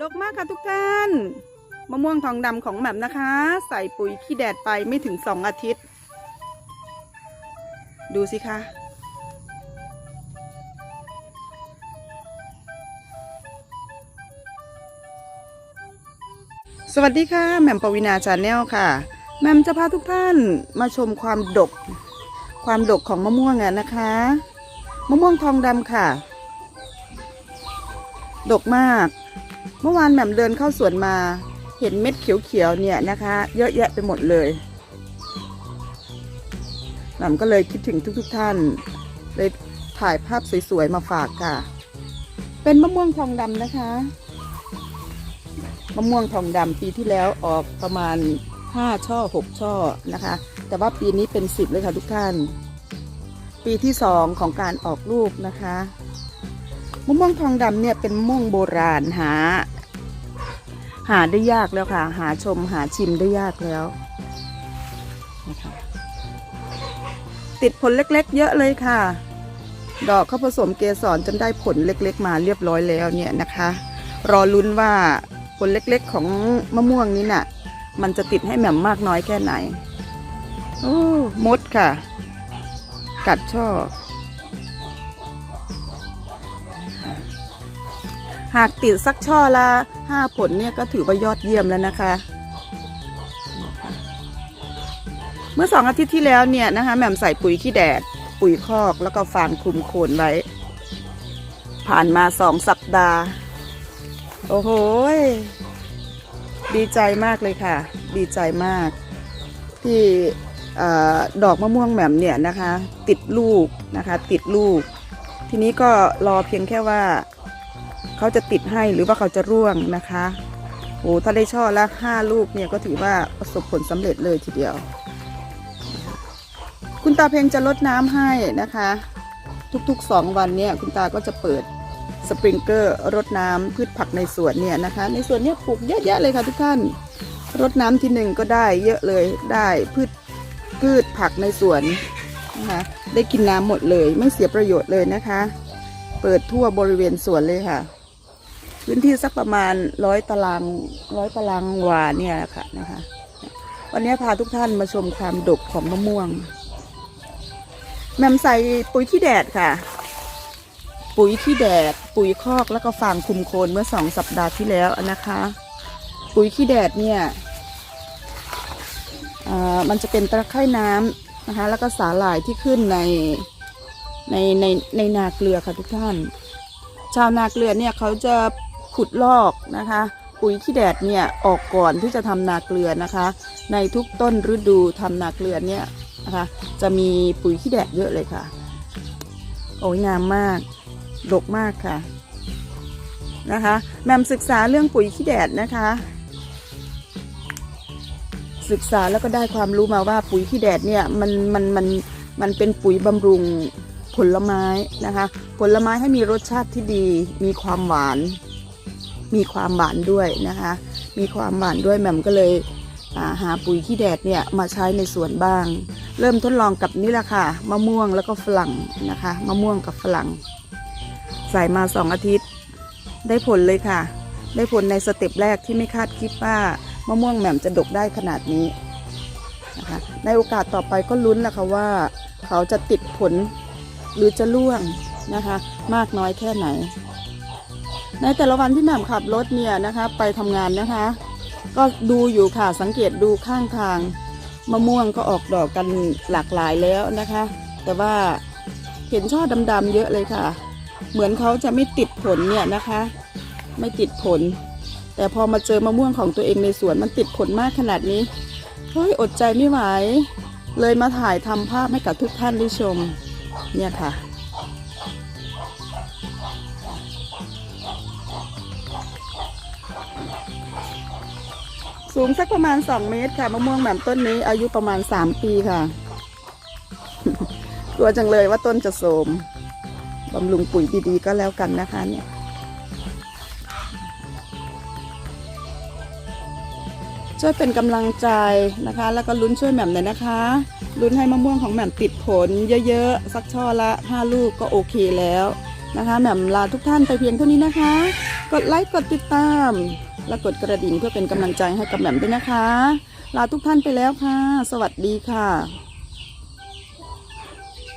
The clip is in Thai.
ดกมากค่ะทุกท่านมะม่วงทองดำของแหม่มนะคะ ใส่ปุ๋ยขี้แดดไปไม่ถึงสองอาทิตย์ ดูสิคะสวัสดีค่ะแหม่มปวินาชาแนลค่ะแหม่มจะพาทุกท่านมาชมความดก ความดกของมะม่วงอะนะคะมะม่วงทองดำค่ะ ดกมาก เมื่อวานแหม่มเดินเข้าสวนมาเห็นเม็ดเขียวๆเนี่ยนะคะ เยอะแยะไปหมดเลยแหม่มก็เลยคิดถึงทุกๆท่าน เลยถ่ายภาพสวยๆมาฝากค่ะ เป็นมะม่วงทองดำนะคะมะม่วงทองดำปีที่แล้วออกประมาณ 5 ช่อ 6 ช่อนะคะ แต่ว่าปีนี้เป็น 10 เลยค่ะทุกท่าน ปีที่ 2 ของการออกลูกนะคะมะม่วงทองดำเนี่ยเป็นมะม่วงโบราณหา หาได้ยากแล้วค่ะ หาชมหาชิมได้ยากแล้วนะคะติดผลเล็กๆ เยอะเลยค่ะ ดอกเขาผสมเกสรจนได้ผลเล็ก ๆ มาเรียบร้อยแล้วเนี่ยนะคะ รอลุ้นว่าผลเล็กๆของมะม่วงนี้น่ะ มันจะติดให้แหม่มมากน้อยแค่ไหนโอ้มดค่ะ กัดช่อ หากติดสักช่อละห้าผลเนี่ยก็ถือว่ายอดเยี่ยมแล้วนะคะ เมื่อสองอาทิตย์ที่แล้วเนี่ยนะคะแหม่มใส่ปุ๋ยขี้แดด ปุ๋ยคอกแล้วก็ฟางคลุมโคนไว้ ผ่านมาสองสัปดาห์ โอ้โหดีใจมากเลยค่ะ ดีใจมาก ที่อดอกมะม่วงแหม่มเนี่ยนะคะ ติดลูกนะคะ ติดลูก ทีนี้ก็รอเพียงแค่ว่า เขาจะติดให้หรือว่าเขาจะร่วงนะคะโอ้ถ้าได้ช่อละห้าลูกเนี่ยก็ถือว่าประสบผลสำเร็จเลยทีเดียว คุณตาเพลงจะลดน้ำให้นะคะ ทุกๆสองวันเนี่ยคุณตาก็จะเปิดสปริงเกอร์รดน้ำพืชผักในสวนเนี่ยนะคะ ในสวนเนี่ยปลูกเยอะแยะเลยค่ะทุกท่านรดน้ำทีหนึ่งก็ได้เยอะเลยได้พืชพืชผักในสวนนะคะได้กินน้ำหมดเลย ไม่เสียประโยชน์เลยนะคะ เปิดทั่วบริเวณสวนเลยค่ะ พื้นที่สักประมาณร้อยตารางร้อยตารางวาเนี่ยค่ะนะคะ วันนี้พาทุกท่านมาชมความดกของมะม่วง แมมใส่ปุ๋ยขี้แดดค่ะ ปุ๋ยขี้แดด ปุ๋ยคอกแล้วก็ฟางคุมโคนเมื่อสองสัปดาห์ที่แล้วนะคะ ปุ๋ยขี้แดดเนี่ยอ่ามันจะเป็นตะไคร่น้ำนะคะ แล้วก็สาหร่ายที่ขึ้นในในในในนาเกลือค่ะทุกท่าน ชาวนาเกลือเนี่ยเขาจะ ขุดลอกนะคะ ปุ๋ยขี้แดดเนี่ยออกก่อนที่จะทำนาเกลือนะคะ ในทุกต้นฤดูทำนาเกลือเนี่ยนะคะจะมีปุ๋ยขี้แดดเยอะเลยค่ะ โอ้ยงามมากดกมากค่ะนะคะแหมมศึกษาเรื่องปุ๋ยขี้แดดนะคะ ศึกษาแล้วก็ได้ความรู้มาว่าปุ๋ยขี้แดดเนี่ยมันมันมันมันเป็นปุ๋ยบำรุงผลไม้นะคะ ผลไม้ให้มีรสชาติที่ดี มีความหวาน มีความหวานด้วยนะคะ มีความหวานด้วยแหม่มก็เลยาหาปุ๋ยขี้แดดเนี่ยมาใช้ในสวนบ้าง เริ่มทดลองกับนี่แหละค่ะมะม่วงแล้วก็ฝรั่งนะคะมะม่วงกับฝรั่ง ใส่มาสองอาทิตย์ ได้ผลเลยค่ะ ได้ผลในสเต็ปแรกที่ไม่คาดคิดว่ามะม่วงแหม่มจะดกได้ขนาดนี้นะคะในโอกาสต่อไปก็ลุ้นแหละค่ะว่าเขาจะติดผลหรือจะร่วงนะคะ มากน้อยแค่ไหน ในแต่ละวันที่แหม่มขับรถเนี่ยนะคะ ไปทำงานนะคะ ก็ดูอยู่ค่ะสังเกตดูข้างทางมะม่วงก็ออกดอกกันหลากหลายแล้วนะคะ แต่ว่าเห็นช่อดำๆเยอะเลยค่ะ เหมือนเขาจะไม่ติดผลเนี่ยนะคะ ไม่ติดผล แต่พอมาเจอมะม่วงของตัวเองในสวนมันติดผลมากขนาดนี้เฮ้ยอดใจไม่ไหวเลยมาถ่ายทำภาพให้กับทุกท่านได้ชม เนี่ยค่ะ สูงสักประมาณ 2 เมตรค่ะมะม่วงแบบต้นนี้ อายุประมาณ 3 ปีค่ะ กลัวจังเลยว่าต้นจะโทรมบำรุงปุ๋ยดีๆ ก็แล้วกันนะคะเนี่ยช่วยเป็นกำลังใจนะคะ แล้วก็ลุ้นช่วยแหม่มหน่อยนะคะ ลุ้นให้มะม่วงของแหม่มติดผลเยอะๆ สักช่อละ 5 ลูกก็โอเคแล้ว นะคะแหม่มลาทุกท่านไปเพียงเท่านี้นะคะ กดไลค์กดติดตาม และกดกระดิ่งเพื่อเป็นกำลังใจให้กับแหม่มด้วยนะคะ ลาทุกท่านไปแล้วค่ะ สวัสดีค่ะ